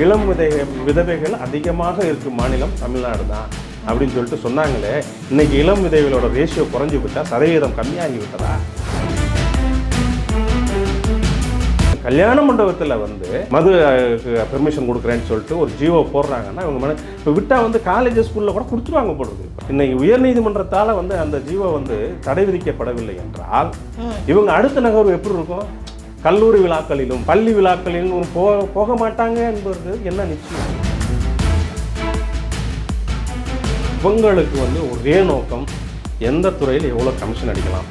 இளம் விதை விதவைகள் அதிகமாக இருக்கும் மாநிலம் தமிழ்நாடு தான் அப்படின்னு சொல்லிட்டு சொன்னாங்களே. இன்னைக்கு இளம் விதவைகளோட ரேஷியோ குறைஞ்சு விட்டா சதவீதம் கம்மியாகி விட்டதா? கல்யாண மண்டபத்தில் வந்து மது பெர்மிஷன் கொடுக்குறேன்னு சொல்லிட்டு ஒரு ஜீவோ போடுறாங்கன்னா இவங்க மன இப்போ விட்டால் வந்து காலேஜ் ஸ்கூலில் கூட கொடுத்துருவாங்க போடுறது இன்னைக்கு உயர்நீதிமன்றத்தால் வந்து அந்த ஜீவோ வந்து தடை விதிக்கப்படவில்லை என்றால் இவங்க அடுத்த நகர்வு எப்படி இருக்கும்? கல்லூரி விழாக்களிலும் பள்ளி விழாக்களிலும் போ போக மாட்டாங்க என்பது என்ன நிச்சயம்? இவங்களுக்கு வந்து ஒரே நோக்கம் எந்த துறையில் எவ்வளோ கமிஷன் அடிக்கலாம்?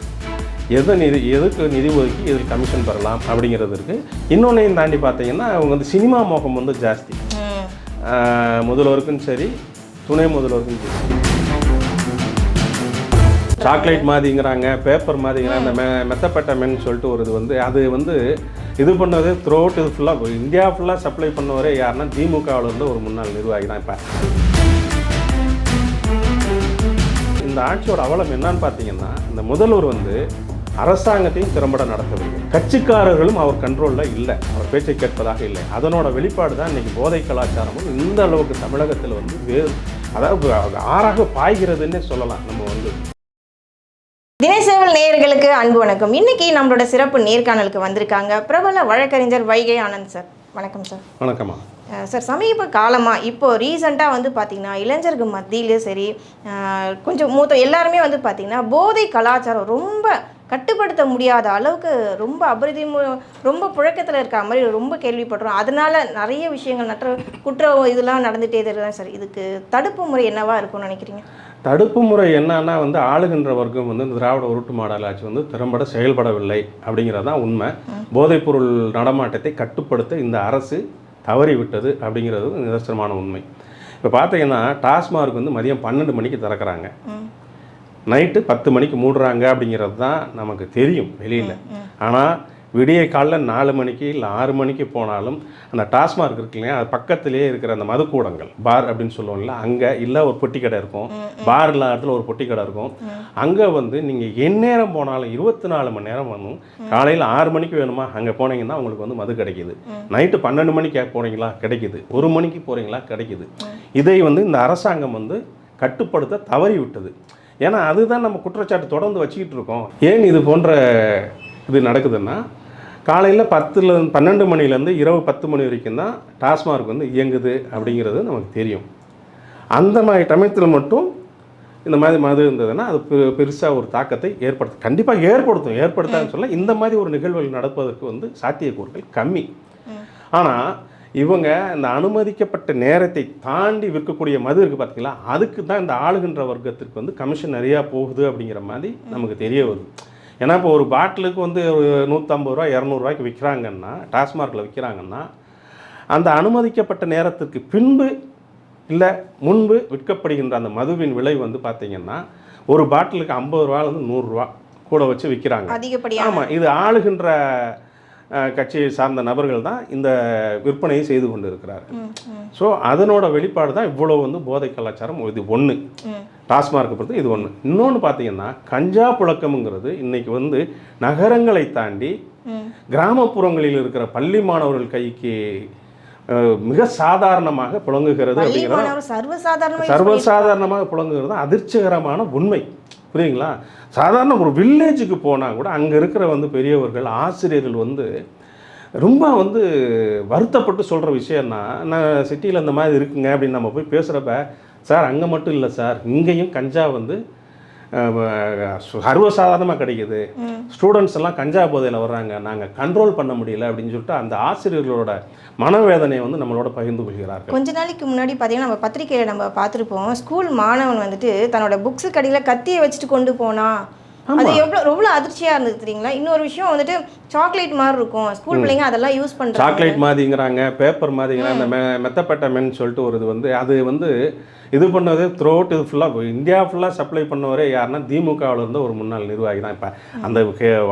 எதை நிதி எதுக்கு நிதி ஒதுக்கி இதில் கமிஷன் பெறலாம் அப்படிங்கிறது இருக்குது இன்னொன்னையும் தாண்டி பார்த்தீங்கன்னா அவங்க வந்து சினிமா மோகம் வந்து ஜாஸ்தி. முதல்வருக்கும் சரி துணை முதல்வருக்கும் சரி. சாக்லேட் மாதிரிங்கிறாங்க பேப்பர் மாதிரிங்கிறாங்க அந்த மெ மெத்தப்பட்டமென்னு சொல்லிட்டு ஒரு இது வந்து அது வந்து இது பண்ணது த்ரூ அவுட் இது ஃபுல்லாக இந்தியா ஃபுல்லாக சப்ளை பண்ணவரே யாருன்னா திமுகவில் இருந்து ஒரு முன்னாள் நிர்வாகி தான் இப்போ. இந்த ஆட்சியோட அவலம் என்னன்னு பார்த்தீங்கன்னா இந்த முதல்வர் வந்து அரசாங்கத்தையும் திறம்பட நடத்தவில்லை. கட்சிக்காரர்களும் அவர் கண்ட்ரோலில் இல்லை. அவர் பேச்சை கேட்பதாக இல்லை. அதனோட வெளிப்பாடு தான் இன்னைக்கு போதை கலாச்சாரமும் இந்த அளவுக்கு தமிழகத்தில் வந்து வேறு அதாவது ஆறாக பாய்கிறதுன்னே சொல்லலாம். நம்ம வந்து தினசேவல் நேயர்களுக்கு அன்பு வணக்கம். இன்னைக்கு நம்மளோட சிறப்பு நேர்காணலுக்கு வந்திருக்காங்க பிரபல வழக்கறிஞர் வைகை ஆனந்த் சார். வணக்கம் சார். வணக்கம்மா. சார் சமீப காலமாக இப்போ ரீசெண்டாக வந்து பார்த்திங்கன்னா இளைஞர்கள் மத்தியிலையும் சரி கொஞ்சம் மூத்த எல்லாருமே வந்து பார்த்திங்கன்னா போதை கலாச்சாரம் ரொம்ப கட்டுப்படுத்த முடியாத அளவுக்கு ரொம்ப அபரிதிமு ரொம்ப புழக்கத்தில் இருக்க மாதிரி ரொம்ப கேள்விப்படுறோம். அதனால நிறைய விஷயங்கள் நற்ற குற்றம் இதெல்லாம் நடந்துகிட்டே தான் சார். இதுக்கு தடுப்பு முறை என்னவா இருக்கும்னு நினைக்கிறீங்க? தடுப்பு முறை என்னன்னா வந்து ஆளுகின்ற வர்க்கம் வந்து இந்த திராவிட உருட்டு மாடல் ஆட்சி வந்து திறம்பட செயல்படவில்லை அப்படிங்கிறது தான் உண்மை. போதைப்பொருள் நடமாட்டத்தை கட்டுப்படுத்த இந்த அரசு தவறிவிட்டது அப்படிங்கிறது நிதர்சனமான உண்மை. இப்போ பார்த்தீங்கன்னா டாஸ்மார்க் வந்து மதியம் பன்னெண்டு மணிக்கு திறக்கிறாங்க. நைட்டு பத்து மணிக்கு மூடுறாங்க அப்படிங்கிறது தான் நமக்கு தெரியும் வெளியில். ஆனால் விடிய காலைல நாலு மணிக்கு இல்லை ஆறு மணிக்கு போனாலும் அந்த டாஸ்மார்க் இருக்கு இல்லையா அது பக்கத்திலேயே இருக்கிற அந்த மதுக்கூடங்கள் பார் அப்படின்னு சொல்லுவோம்ல அங்கே இல்லை ஒரு பொட்டி கடை இருக்கும். பார் இல்லாத இடத்துல ஒரு பொட்டி கடை இருக்கும். அங்கே வந்து நீங்கள் எந்நேரம் போனாலும் இருபத்தி நாலு மணி நேரம் வந்து காலையில் ஆறு மணிக்கு வேணுமா அங்கே போனீங்கன்னா உங்களுக்கு வந்து மது கிடைக்குது. நைட்டு பன்னெண்டு மணிக்கு போனீங்களா கிடைக்குது. ஒரு மணிக்கு போகிறீங்களா கிடைக்குது. இதை வந்து இந்த அரசாங்கம் வந்து கட்டுப்படுத்த தவறி விட்டது ஏன்னா அதுதான் நம்ம குற்றச்சாட்டு தொடர்ந்து வச்சுக்கிட்டு இருக்கோம். ஏன் இது போன்ற இது நடக்குதுன்னா காலையில் பத்துல பன்னெண்டு மணிலேருந்து இரவு பத்து மணி வரைக்கும் தான் டாஸ்மார்க் வந்து இயங்குது அப்படிங்கிறது நமக்கு தெரியும். அந்த மாதிரி சமயத்தில் மட்டும் இந்த மாதிரி மது இருந்ததுன்னா அது பெ- பெருசா ஒரு தாக்கத்தை ஏற்படுத்தும் கண்டிப்பாக ஏற்படுத்தும் ஏற்படுத்தான்னு சொல்ல இந்த மாதிரி ஒரு நிகழ்வுகள் நடப்பதற்கு வந்து சாத்தியக்கூறுகள் கம்மி. ஆனால் இவங்க இந்த அனுமதிக்கப்பட்ட நேரத்தை தாண்டி விற்கக்கூடிய மது இருக்குது பார்த்தீங்களா அதுக்கு தான் இந்த ஆளுகின்ற வர்க்கத்திற்கு வந்து கமிஷன் நிறையா போகுது அப்படிங்கிற மாதிரி நமக்கு தெரிய வருது. ஏன்னா இப்போ ஒரு பாட்டிலுக்கு வந்து ஒரு நூற்றம்பது ரூபா இரநூறுவாய்க்கு விற்கிறாங்கன்னா டாஸ்மார்க்கில் விற்கிறாங்கன்னா அந்த அனுமதிக்கப்பட்ட நேரத்திற்கு பின்பு இல்லை முன்பு விற்கப்படுகின்ற அந்த மதுவின் விலை வந்து பார்த்தீங்கன்னா ஒரு பாட்டிலுக்கு ஐம்பது ரூபாலேருந்து நூறுரூவா கூட வச்சு விற்கிறாங்க அதிகப்படியான ஆமாம் இது ஆளுகின்ற கட்சியை சார்ந்த நபர்கள் தான் இந்த விற்பனையை செய்து கொண்டு இருக்கிறார் ம் ம். ஸோ அதனோட வெளிப்பாடு தான் இவ்வளோ வந்து போதை கலாச்சாரம். இது ஒன்று டாஸ்மார்க்கை பொறுத்து இது ஒன்று இன்னொன்று பார்த்தீங்கன்னா கஞ்சா புழக்கம்ங்கிறது இன்னைக்கு வந்து நகரங்களை தாண்டி கிராமப்புறங்களில் இருக்கிற பள்ளி மாணவர்கள் கைக்கு மிக சாதாரணமாக புழங்குகிறது அப்படிங்கிறது சர்வசாதாரணமாக புழங்குகிறது அதிர்ச்சிகரமான உண்மை. புரியுங்களா சாதாரண ஒரு வில்லேஜுக்கு போனால் கூட அங்கே இருக்கிற வந்து பெரியவர்கள் ஆசிரியர்கள் வந்து ரொம்ப வந்து வருத்தப்பட்டு சொல்கிற விஷயம்னா நான் சிட்டியில் இந்த மாதிரி இருக்குங்க அப்படின்னு நம்ம போய் பேசுகிறப்ப சார் அங்கே மட்டும் இல்லை சார். இங்கேயும் கஞ்சா வந்து சர்வசாதாரணமாக கிடைக்குது. ஸ்டூடெண்ட்ஸ் எல்லாம் கஞ்சா போதையில் வர்றாங்க. நாங்கள் கண்ட்ரோல் பண்ண முடியல அப்படின்னு சொல்லிட்டு அந்த ஆசிரியர்களோட மனவேதனையை வந்து நம்மளோட பகிர்ந்து கொள்கிறார்கள். கொஞ்ச நாளைக்கு முன்னாடி பார்த்தீங்கன்னா நம்ம பத்திரிகையில் நம்ம பார்த்துருப்போம். ஸ்கூல் மாணவன் வந்துட்டு தன்னோட புக்ஸு கடையில் கத்தியை வச்சுட்டு கொண்டு போனா அது எவ்வளோ எவ்வளோ அதிர்ச்சியாக இருந்தது தெரியுங்களா? இன்னொரு விஷயம் வந்துட்டு சாக்லேட் மாதிரி இருக்கும். ஸ்கூல் பிள்ளைங்க அதெல்லாம் யூஸ் பண்ணுறாங்க சாக்லேட் மாதிரிங்கிறாங்க பேப்பர் மாதிரிங்கிறாங்க அந்த மெ மெத்தப்பட்ட மென்னு சொல்லிட்டு ஒரு இது வந்து அது வந்து இது பண்ணது த்ரூ அவுட் இது ஃபுல்லாக இந்தியா ஃபுல்லாக சப்ளை பண்ணவரே யாருன்னா திமுகவில் இருந்த ஒரு முன்னாள் நிர்வாகி தான் இப்போ. அந்த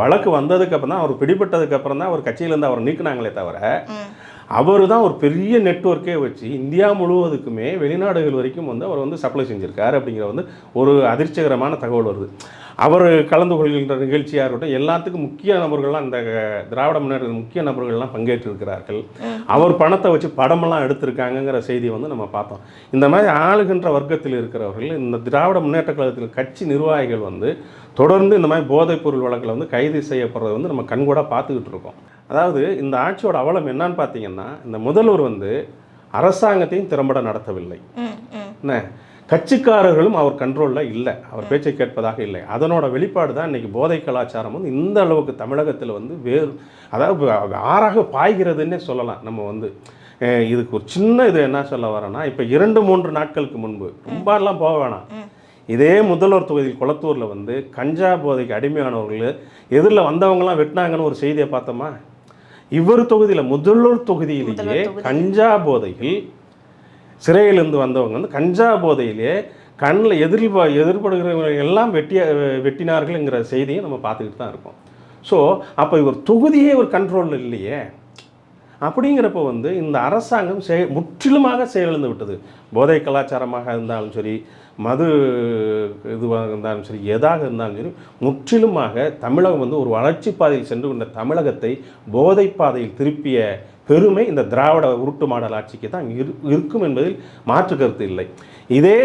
வழக்கு வந்ததுக்கு அப்புறம் தான் அவர் பிடிபட்டதுக்கு அப்புறம் தான் அவர் கட்சியிலேருந்து அவர் நீக்குனாங்களே தவிர அவர் தான் ஒரு பெரிய நெட்வொர்க்கே வச்சு இந்தியா முழுவதுக்குமே வெளிநாடுகள் வரைக்கும் வந்து அவர் வந்து சப்ளை செஞ்சிருக்காரு அப்படிங்கிற வந்து ஒரு அதிர்ச்சிகரமான தகவல் வருது. அவர் கலந்து கொள்கின்ற நிகழ்ச்சியாக இருக்கட்டும் எல்லாத்துக்கும் முக்கிய நபர்கள்லாம் இந்த திராவிட முன்னேற்ற முக்கிய நபர்கள்லாம் பங்கேற்றிருக்கிறார்கள். அவர் பணத்தை வச்சு படமெல்லாம் எடுத்திருக்காங்கங்கிற செய்தியை வந்து நம்ம பார்த்தோம். இந்த மாதிரி ஆளுகின்ற வர்க்கத்தில் இருக்கிறவர்கள் இந்த திராவிட முன்னேற்ற கழகத்தில் கட்சி நிர்வாகிகள் வந்து தொடர்ந்து இந்த மாதிரி போதைப் பொருள் வழக்கில் வந்து கைது செய்யப்படுறதை வந்து நம்ம கண்கூட பார்த்துக்கிட்டு இருக்கோம். அதாவது இந்த ஆட்சியோட அவலம் என்னன்னு பார்த்தீங்கன்னா இந்த முதல்வர் வந்து அரசாங்கத்தையும் திறம்பட நடத்தவில்லை. என்ன? கட்சிக்காரர்களும் அவர் கண்ட்ரோலில் இல்லை. அவர் பேச்சை கேட்பதாக இல்லை. அதனோட வெளிப்பாடு தான் இன்றைக்கி போதை கலாச்சாரம் வந்து இந்த அளவுக்கு தமிழகத்தில் வந்து வேறு அதாவது ஆறாக பாய்கிறதுன்னே சொல்லலாம். நம்ம வந்து இதுக்கு ஒரு சின்ன இது என்ன சொல்ல வரேன்னா இப்போ இரண்டு மூன்று நாட்களுக்கு முன்பு ரொம்பலாம் போக வேணாம். இதே முதல்வர் தொகுதியில் குளத்தூரில் வந்து கஞ்சா போதைக்கு அடிமையானவர்கள் எதிரில் வந்தவங்கலாம் வெட்டினாங்கன்னு ஒரு செய்தியை பார்த்தோமா? இவர் தொகுதியில் முதல்வர் தொகுதியிலேயே. கஞ்சா போதையில் சிறையிலிருந்து வந்தவங்க வந்து கஞ்சா போதையிலே கண்ணில் எதிர்பா எதிர்படுகிறவங்க எல்லாம் வெட்டிய வெட்டினார்கள்ங்கிற செய்தியை நம்ம பார்த்துக்கிட்டு தான் இருக்கோம். ஸோ அப்போ இவர் தொகுதியே ஒரு கண்ட்ரோலில் இல்லையே. அப்படிங்கிறப்ப வந்து இந்த அரசாங்கம் செய முற்றிலுமாக செயலிழந்து விட்டது. போதை கலாச்சாரமாக இருந்தாலும் சரி மது இதுவாக இருந்தாலும் சரி எதாக இருந்தாலும் சரி முற்றிலுமாக தமிழகம் வந்து ஒரு வளர்ச்சி பாதையில் சென்று கொண்ட தமிழகத்தை போதை பாதையில் திருப்பிய பெருமை இந்த திராவிட உருட்டு மாடல் ஆட்சிக்கு தான் இரு இருக்கும் என்பதில் மாற்று கருத்து இல்லை. இதே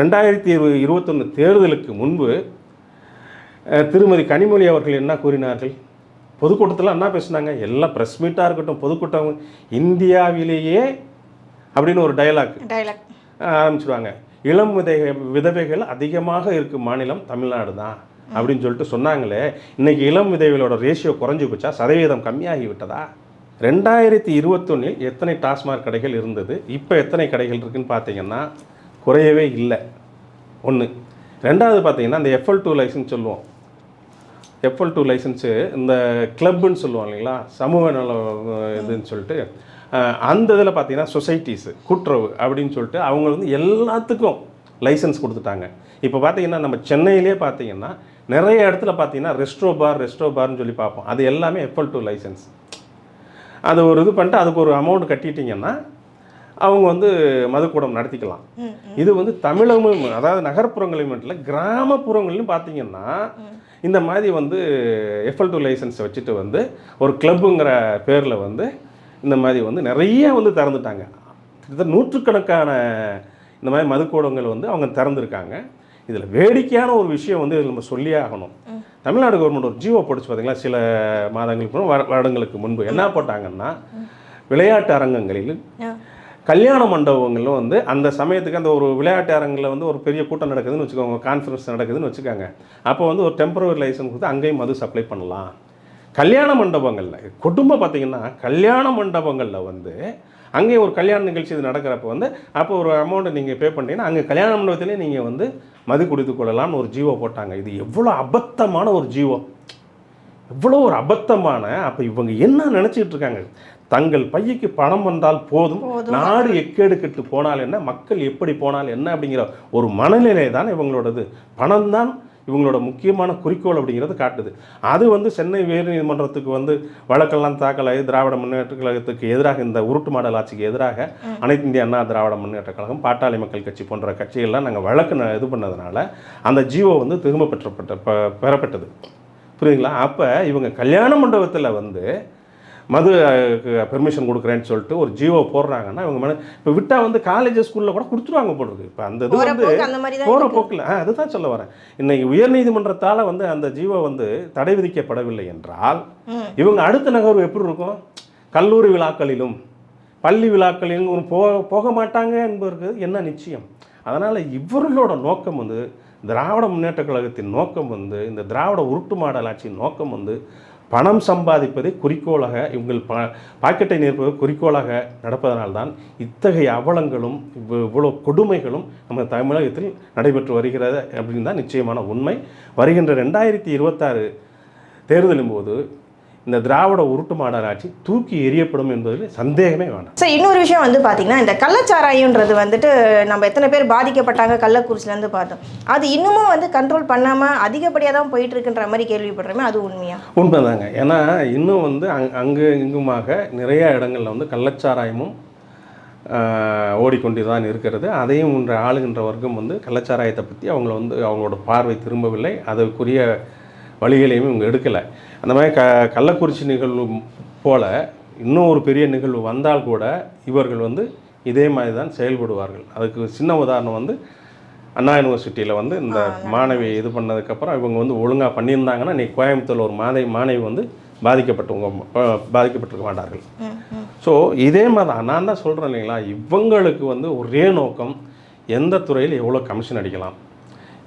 ரெண்டாயிரத்தி இரு இருபத்தொன்று தேர்தலுக்கு முன்பு திருமதி கனிமொழி அவர்கள் என்ன கூறினார்கள்? பொதுக்கூட்டத்தில் என்ன பேசுனாங்க. எல்லாம் ப்ரெஸ் மீட்டாக இருக்கட்டும் பொதுக்கூட்டம் இந்தியாவிலேயே அப்படின்னு ஒரு டயலாக் டைலாக் ஆரம்பிச்சிடுவாங்க இளம் விதை விதவைகள் அதிகமாக இருக்கும் மாநிலம் தமிழ்நாடு தான் அப்படின்னு சொல்லிட்டு சொன்னாங்களே. இன்னைக்கு இளம் விதவைகளோட ரேஷியோ குறைஞ்சு போச்சா? சதவீதம் கம்மியாகி விட்டதா? ரெண்டாயிரத்தி இருபத்தொன்னில் எத்தனை டாஸ்மாக் கடைகள் இருந்தது? இப்போ எத்தனை கடைகள் இருக்குதுன்னு பார்த்தீங்கன்னா குறையவே இல்லை. ஒன்று ரெண்டாவது பார்த்தீங்கன்னா இந்த எஃப்எல் டூ லைசன்ஸ் சொல்லுவோம். எஃப்எல் டூ லைசன்ஸு இந்த கிளப்புன்னு சொல்லுவோம் இல்லைங்களா? சமூக நல இதுன்னு சொல்லிட்டு அந்த இதில் பார்த்தீங்கன்னா சொசைட்டிஸு கூட்டுறவு அப்படின்னு சொல்லிட்டு அவங்க வந்து எல்லாத்துக்கும் லைசன்ஸ் கொடுத்துட்டாங்க. இப்போ பார்த்தீங்கன்னா நம்ம சென்னையிலே பார்த்தீங்கன்னா நிறைய இடத்துல பார்த்தீங்கன்னா ரெஸ்ட்ரோ பார் ரெஸ்ட்ரோ பார்னு சொல்லி பார்ப்போம். அது எல்லாமே எஃப்எல் டூ லைசன்ஸ் அது ஒரு இது பண்ணிட்டு அதுக்கு ஒரு அமௌண்ட் கட்டிட்டீங்கன்னா அவங்க வந்து மதுக்கூடம் நடத்திக்கலாம். இது வந்து தமிழகமும் அதாவது நகர்ப்புறங்களையும் மட்டும் இல்லை கிராமப்புறங்களையும் பார்த்தீங்கன்னா இந்த மாதிரி வந்து எஃப்எல் டூ லைசன்ஸ் வச்சுட்டு வந்து ஒரு கிளப்புங்கிற பேரில் வந்து இந்த மாதிரி வந்து நிறைய வந்து திறந்துட்டாங்க. கிட்டத்தட்ட நூற்றுக்கணக்கான இந்த மாதிரி மதுக்கூடங்கள் வந்து அவங்க திறந்துருக்காங்க. இதில் வேடிக்கையான ஒரு விஷயம் வந்து இதில் நம்ம சொல்லியே ஆகணும். தமிழ்நாடு கவர்மெண்ட் ஒரு ஜீவோ போட்டுச்சு பார்த்தீங்களா சில மாதங்களுக்கு முன்பு வரு- வருடங்களுக்கு முன்பு. என்ன போட்டாங்கன்னா விளையாட்டு அரங்கங்களில். கல்யாண மண்டபங்களும் வந்து அந்த சமயத்துக்கு அந்த ஒரு விளையாட்டு அரங்கில் வந்து ஒரு பெரிய கூட்டம் நடக்குதுன்னு வச்சுக்கோங்க கான்ஃபரன்ஸ் நடக்குதுன்னு வச்சுக்கோங்க. அப்போ வந்து ஒரு டெம்பரரி லைசன்ஸ் கொடுத்து அங்கேயும் மது சப்ளை பண்ணலாம். கல்யாண மண்டபங்களில் குடும்பம் பார்த்தீங்கன்னா கல்யாண மண்டபங்களில் வந்து அங்கேயும் ஒரு கல்யாண நிகழ்ச்சி இது நடக்கிறப்ப வந்து அப்போ ஒரு அமௌண்ட்டை நீங்கள் பே பண்ணிட்டீங்கன்னா அங்கே கல்யாண மண்டபத்திலே நீங்கள் வந்து மது குடித்து கொள்ளலாம்னு ஒரு ஜீவோ போட்டாங்க. இது எவ்வளோ அபத்தமான ஒரு ஜீவோ. எவ்வளோ ஒரு அபத்தமான அப்போ இவங்க என்ன நினச்சிக்கிட்டு இருக்காங்க? தங்கள் பையக்கு பணம் வந்தால் போதும். நாடு எக்கேடு கெட்டு போனால் என்ன? மக்கள் எப்படி போனால் என்ன? அப்படிங்கிற ஒரு மனநிலை தான் இவங்களோடது. பணம் தான் இவங்களோட முக்கியமான குறிக்கோள் அப்படிங்கிறது காட்டுது. அது வந்து சென்னை உயர்நீதிமன்றத்துக்கு வந்து வழக்கெல்லாம் தாக்கலாகி திராவிட முன்னேற்ற கழகத்துக்கு எதிராக இந்த உருட்டு மாடல் ஆட்சிக்கு எதிராக அனைத்து இந்திய அண்ணா திராவிட முன்னேற்ற கழகம் பாட்டாளி மக்கள் கட்சி போன்ற கட்சிகள்லாம் நாங்கள் வழக்கு இது பண்ணதுனால அந்த ஜீவோ வந்து திரும்ப பெற்றப்பட்ட பெறப்பட்டது. புரியுதுங்களா? அப்போ இவங்க கல்யாண மண்டபத்தில் வந்து மது பெர்மிஷன் கொடுக்குறேன்னு சொல்லிட்டு ஒரு ஜீவோ போடுறாங்கன்னா இவங்க மன இப்போ விட்டால் வந்து காலேஜ் ஸ்கூலில் கூட கொடுத்துருவாங்க போடுறது இப்போ அந்த இது வந்து போகிற. போக்கில் ஆ அதுதான் சொல்ல வரேன் இன்னைக்கு உயர்நீதிமன்றத்தால் வந்து அந்த ஜீவோ வந்து தடை விதிக்கப்படவில்லை என்றால். இவங்க அடுத்த நகர்வு எப்படி இருக்கும் கல்லூரி விழாக்களிலும் பள்ளி விழாக்களிலும் போக போக மாட்டாங்க என்பதற்கு என்ன நிச்சயம் அதனால் இவர்களோட நோக்கம் வந்து திராவிட முன்னேற்ற கழகத்தின் நோக்கம் வந்து இந்த திராவிட உருட்டு மாடல் ஆட்சியின் நோக்கம் வந்து பணம் சம்பாதிப்பதை குறிக்கோளாக இவங்கள் ப பாக்கெட்டை நிற்பது குறிக்கோளாக நடப்பதனால்தான் இத்தகைய அவலங்களும் இவ்வளோ கொடுமைகளும் நம்ம தமிழகத்தில் நடைபெற்று வருகிறது அப்படின்னு தான் நிச்சயமான உண்மை. வருகின்ற ரெண்டாயிரத்தி இருபத்தாறு தேர்தலின் போது இந்த திராவிட உருட்டு மாடல் ஆட்சி தூக்கி எறியப்படும் என்பதில் சந்தேகமே வேண்டாம். சார் இன்னொரு விஷயம் வந்து பார்த்தீங்கன்னா இந்த கள்ளச்சாராயம்ன்றது வந்துட்டு நம்ம எத்தனை பேர் பாதிக்கப்பட்டாங்க கள்ளக்குறிச்சிலேருந்து பார்த்தோம். அது இன்னமும் வந்து கண்ட்ரோல் பண்ணாமல் அதிகப்படியாக தான் போயிட்டு இருக்குன்ற மாதிரி கேள்விப்படுறோமே அது உண்மையா? உண்மைதாங்க. ஏன்னா இன்னும் வந்து அங் அங்கு இங்குமாக நிறைய இடங்களில் வந்து கள்ளச்சாராயமும் ஓடிக்கொண்டு தான் இருக்கிறது. அதையும் இன்று ஆளுகின்ற வர்க்கம் வந்து கள்ளச்சாராயத்தை பற்றி அவங்கள வந்து அவங்களோட பார்வை திரும்பவில்லை. அதற்குரிய வழிகளையும் இவங்க எடுக்கலை. அந்த மாதிரி க கள்ளக்குறிச்சி நிகழ்வு போல இன்னும் ஒரு பெரிய நிகழ்வு வந்தால் கூட இவர்கள் வந்து இதே மாதிரி தான் செயல்படுவார்கள். அதுக்கு சின்ன உதாரணம் வந்து அண்ணா யூனிவர்சிட்டியில் வந்து இந்த மாணவி இது பண்ணதுக்கப்புறம் இவங்க வந்து ஒழுங்காக பண்ணியிருந்தாங்கன்னா நீ கோயம்புத்தூரில் ஒரு மாதை மாணவி வந்து பாதிக்கப்பட்டவங்க பாதிக்கப்பட்டிருக்க மாட்டார்கள். ஸோ இதே மாதிரி தான். நான் தான் சொல்கிறேன் இல்லைங்களா? இவங்களுக்கு வந்து ஒரே நோக்கம் எந்த துறையில் எவ்வளோ கமிஷன் அடிக்கலாம்.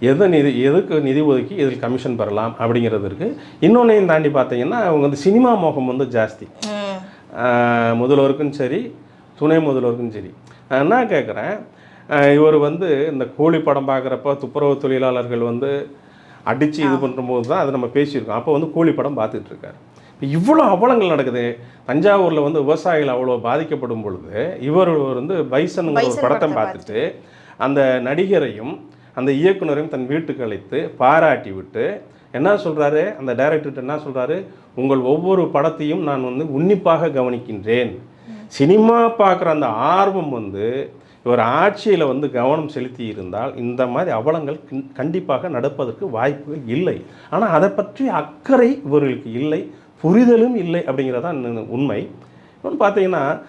எதை நிதி எதுக்கு நிதி ஒதுக்கி இதில் கமிஷன் பெறலாம் அப்படிங்கிறது இருக்குது இன்னொன்னையும் தாண்டி பார்த்தீங்கன்னா அவங்க வந்து சினிமா மோகம் வந்து ஜாஸ்தி. முதல்வருக்கும் சரி துணை முதல்வருக்கும் சரி. நான் என்ன கேட்குறேன் இவர் வந்து இந்த கூலி படம் பார்க்குறப்ப துப்புரவு தொழிலாளர்கள் வந்து அடித்து இது பண்ணும்போது தான் அதை நம்ம பேசியிருக்கோம். அப்போ வந்து கூலி படம் பார்த்துட்டு இருக்காரு. இப்போ இவ்வளோ அவலங்கள் நடக்குது. தஞ்சாவூரில் வந்து விவசாயிகள் அவ்வளோ பாதிக்கப்படும் பொழுது இவர் வந்து பைசனுங்கிற ஒரு படத்தை பார்த்துட்டு அந்த நடிகரையும் அந்த இயக்குனரையும் தன் வீட்டுக்கு அழைத்து பாராட்டி விட்டு என்ன சொல்கிறாரு அந்த டைரக்டர்கிட்ட என்ன சொல்கிறாரு உங்கள் ஒவ்வொரு படத்தையும் நான் வந்து உன்னிப்பாக கவனிக்கின்றேன். சினிமா பார்க்குற அந்த ஆர்வம் வந்து இவர் ஆட்சியில் வந்து கவனம் செலுத்தி இருந்தால் இந்த மாதிரி அவலங்கள் கண்- கண்டிப்பாக நடப்பதற்கு வாய்ப்புகள் இல்லை. ஆனால் அதை பற்றி அக்கறை இவர்களுக்கு இல்லை. புரிதலும் இல்லை அப்படிங்கிறதான் உண்மை. இப்போ பார்த்தீங்கன்னா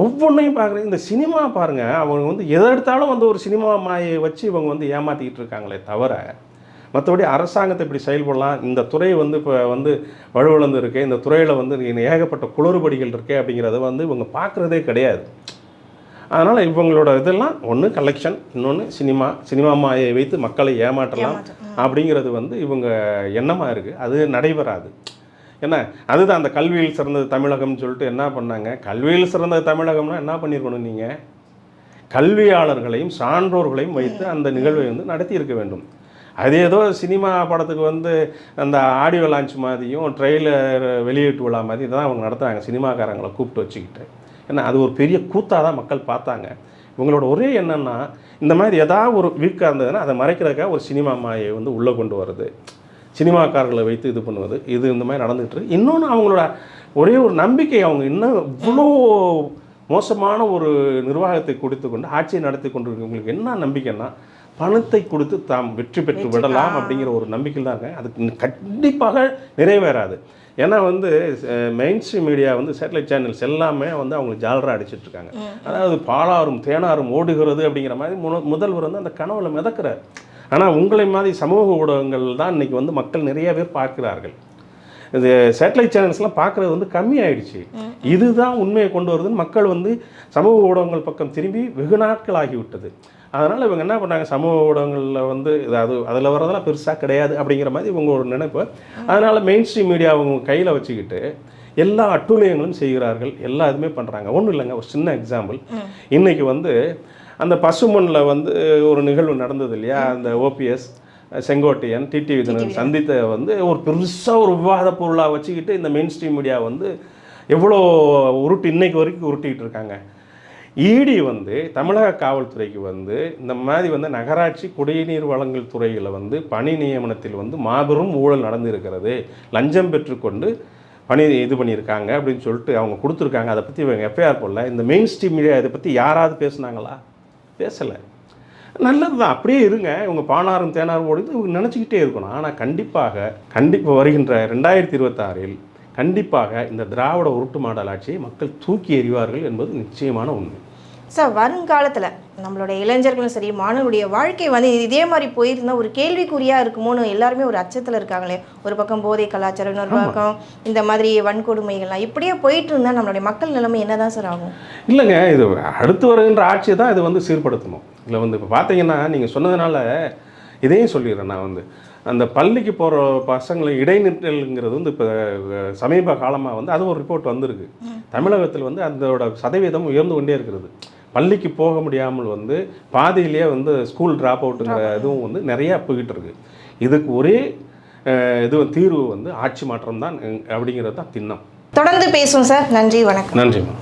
ஒவ்வொன்றையும் பார்க்குறது இந்த சினிமா பாருங்கள் அவங்க வந்து எதை எடுத்தாலும் வந்து ஒரு சினிமா மாயை வச்சு இவங்க வந்து ஏமாற்றிக்கிட்டு இருக்காங்களே தவிர மற்றபடி அரசாங்கத்தை இப்படி செயல்படலாம். இந்த துறை வந்து இப்போ வந்து வலுவிழந்து இருக்கு இந்த துறையில் வந்து ஏகப்பட்ட குளறுபடிகள் இருக்கே அப்படிங்கிறத வந்து இவங்க பார்க்குறதே கிடையாது. அதனால் இவங்களோட இதெல்லாம் ஒன்று கலெக்ஷன் இன்னொன்று சினிமா சினிமா மாயை வைத்து மக்களை ஏமாற்றலாம் அப்படிங்கிறது வந்து இவங்க எண்ணமாக இருக்குது அது நடைபெறாது. என்ன? அதுதான் அந்த கல்வியில் சிறந்தது தமிழகம்னு சொல்லிட்டு என்ன பண்ணாங்க? கல்வியில் சிறந்தது தமிழகம்னா என்ன பண்ணியிருக்கணும் நீங்கள் கல்வியாளர்களையும் சான்றோர்களையும் வைத்து அந்த நிகழ்வை வந்து நடத்தி இருக்க வேண்டும். அது ஏதோ சினிமா படத்துக்கு வந்து அந்த ஆடியோ லான்ச் மாதிரியும் ட்ரெய்லர் வெளியீட்டு விழா மாதிரி தான் அவங்க நடத்துகிறாங்க சினிமாக்காரங்களை கூப்பிட்டு வச்சுக்கிட்டு. ஏன்னா அது ஒரு பெரிய கூத்தாக தான் மக்கள் பார்த்தாங்க. இவங்களோட ஒரே என்னென்னா இந்த மாதிரி ஏதாவது ஒரு வீக்காக இருந்ததுன்னா அதை மறைக்கிறதுக்காக ஒரு சினிமா மாயை வந்து உள்ளே கொண்டு வருது. சினிமாக்காரர்களை வைத்து இது பண்ணுவது. இது இந்த மாதிரி நடந்துகிட்டு இன்னொன்று அவங்களோட ஒரே ஒரு நம்பிக்கை அவங்க இன்னும் இவ்வளோ மோசமான ஒரு நிர்வாகத்தை கொடுத்து கொண்டு ஆட்சியை நடத்தி கொண்டிருக்கவங்களுக்கு என்ன நம்பிக்கைன்னா பணத்தை கொடுத்து தாம் வெற்றி பெற்று விடலாம் அப்படிங்கிற ஒரு நம்பிக்கையில் தான் இருக்காங்க. அதுக்கு கண்டிப்பாக நிறைவேறாது. ஏன்னா வந்து மெயின் ஸ்ட்ரீம் மீடியா வந்து சேட்டலைட் சேனல்ஸ் எல்லாமே வந்து அவங்களுக்கு ஜாலராக அடிச்சிட்டு இருக்காங்க. அதாவது பாலாறும் தேனாரும் ஓடுகிறது அப்படிங்கிற மாதிரி முதல்வர் வந்து அந்த கனவுல மிதக்கிறார். ஆனால் உங்களை மாதிரி சமூக ஊடகங்கள் தான் இன்னைக்கு வந்து மக்கள் நிறைய பேர் பார்க்கிறார்கள். இது சேட்டலைட் சேனல்ஸ்லாம் பார்க்குறது வந்து கம்மி ஆயிடுச்சு இதுதான் உண்மையை கொண்டு வருதுன்னு மக்கள் வந்து சமூக ஊடகங்கள் பக்கம் திரும்பி வெகு நாட்கள் ஆகிவிட்டது அதனால் இவங்க என்ன பண்ணாங்க சமூக ஊடகங்களில் வந்து இது அது அதில் வரதெல்லாம் பெருசாக கிடையாது அப்படிங்கிற மாதிரி இவங்க ஒரு நினைப்பு. அதனால் மெயின் ஸ்ட்ரீம் மீடியா அவங்க கையில் வச்சுக்கிட்டு எல்லா அட்டுழியங்களும் செய்கிறார்கள். எல்லா இதுவுமே பண்ணுறாங்க ஒன்றும் இல்லைங்க. ஒரு சின்ன எக்ஸாம்பிள் இன்னைக்கு வந்து அந்த பசுமண்ணில் வந்து ஒரு நிகழ்வு நடந்தது இல்லையா அந்த ஓபிஎஸ் செங்கோட்டையன் டிடி விதனன் சந்தித்த வந்து ஒரு பெருசாக ஒரு விவாத பொருளாக வச்சுக்கிட்டு இந்த மெயின் ஸ்ட்ரீம் மீடியா வந்து எவ்வளோ உருட்டு இன்னைக்கு வரைக்கும் உருட்டிக்கிட்டு இருக்காங்க. இடி வந்து தமிழக காவல்துறைக்கு வந்து இந்த மாதிரி வந்து நகராட்சி குடிநீர் வழங்கல் துறையில் வந்து பணி நியமனத்தில் வந்து மாபெரும் ஊழல் நடந்திருக்கிறது. லஞ்சம் பெற்றுக்கொண்டு பணி இது பண்ணியிருக்காங்க அப்படின்னு சொல்லிட்டு அவங்க கொடுத்துருக்காங்க. அதை பற்றி இவங்க எஃப்ஐஆர் போடல. இந்த மெயின் ஸ்ட்ரீம் மீடியா இதை பற்றி யாராவது பேசுனாங்களா? பேசலை. நல்லது தான் அப்படியே இருங்க. இவங்க பானாரும் தேனாரும் ஓடுது இவங்க நினச்சிக்கிட்டே இருக்கணும். ஆனால் கண்டிப்பாக கண்டிப்பாக வருகின்ற ரெண்டாயிரத்தி இருபத்தாறில் கண்டிப்பாக இந்த திராவிட உருட்டு மாடல் ஆட்சியை மக்கள் தூக்கி எறிவார்கள் என்பது நிச்சயமான உண்மை. சார் வருங்காலத்தில் நம்மளுடைய இளைஞர்களும் சரி மாணவருடைய வாழ்க்கை வந்து இதே மாதிரி போயிருந்தா ஒரு கேள்விக்குறியாக இருக்குமோன்னு எல்லாருமே ஒரு அச்சத்தில் இருக்காங்களே. ஒரு பக்கம் போதை கலாச்சாரம் இன்னொரு பக்கம் இந்த மாதிரி வன்கொடுமைகள்லாம். இப்படியே போயிட்டு இருந்தால் நம்மளுடைய மக்கள் நிலைமை என்னதான் சார் ஆகும்? இல்லைங்க இது அடுத்து வருகின்ற ஆட்சி தான் இது வந்து சீர்படுத்தணும். இல்லை வந்து இப்போ பார்த்தீங்கன்னா நீங்கள் சொன்னதுனால இதையும் சொல்லிடுறேன் நான் வந்து. அந்த பள்ளிக்கு போகிற பசங்களை இடைநிற்றல்ங்கிறது வந்து இப்போ சமீப காலமாக வந்து அது ஒரு ரிப்போர்ட் வந்திருக்கு. தமிழகத்தில் வந்து அதோட சதவீதம் உயர்ந்து கொண்டே இருக்கிறது. பள்ளிக்கு போக முடியாமல் வந்து பாதியிலேயே வந்து ஸ்கூல் ட்ராப் அவுட்டுங்கிற இதுவும் வந்து நிறையா போய்கிட்டு இருக்கு. இதுக்கு ஒரே இது தீர்வு வந்து ஆட்சி மாற்றம் தான் அப்படிங்கிறது தான் திண்ணம். தொடர்ந்து பேசுவோம் சார். நன்றி வணக்கம். நன்றிம்மா